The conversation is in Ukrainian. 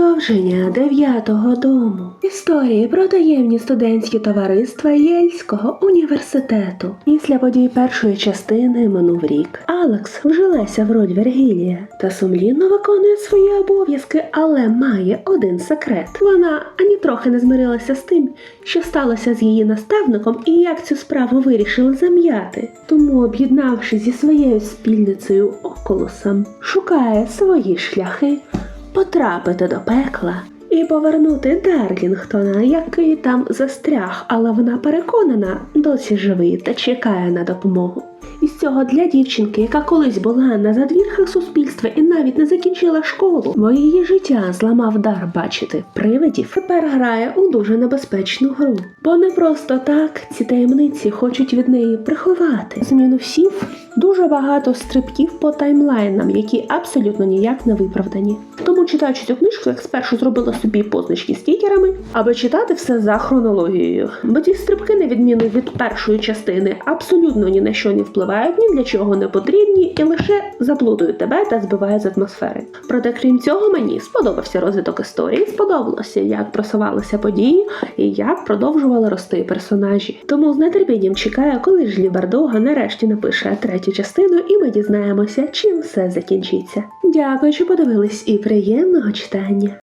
Продовження дев'ятого дому. Історії про таємні студентські товариства Єльського університету. Після подій першої частини минув рік. Алекс вжилася в роль Вергілія та сумлінно виконує свої обов'язки, але має один секрет. Вона ані трохи не змирилася з тим, що сталося з її наставником і як цю справу вирішили зам'яти. Тому, об'єднавшись зі своєю спільницею Околусом, шукає свої шляхи потрапити до пекла і повернути Дарлінгтона, який там застряг, але вона переконана, досі живий та чекає на допомогу. І з цього для дівчинки, яка колись була на задвірках суспільства і навіть не закінчила школу, бо її життя зламав дар бачити привидів, тепер грає у дуже небезпечну гру. Бо не просто так ці таємниці хочуть від неї приховати. З мінусів дуже багато стрибків по таймлайнам, які абсолютно ніяк не виправдані. Тому читаючи цю книжку, як спершу зробила собі позначки стікерами, аби читати все за хронологією. Бо ці стрибки, на відміну від першої частини, абсолютно ні на що не впливають, ні для чого не потрібні і лише заплутують тебе та збивають з атмосфери. Проте, крім цього, мені сподобався розвиток історії, сподобалося, як просувалися події і як продовжували рости персонажі. Тому з нетерпінням чекаю, коли ж Лі Бардога нарешті напише третю частину, і ми дізнаємося, чим все закінчиться. Дякую, що подивились, і приємного читання.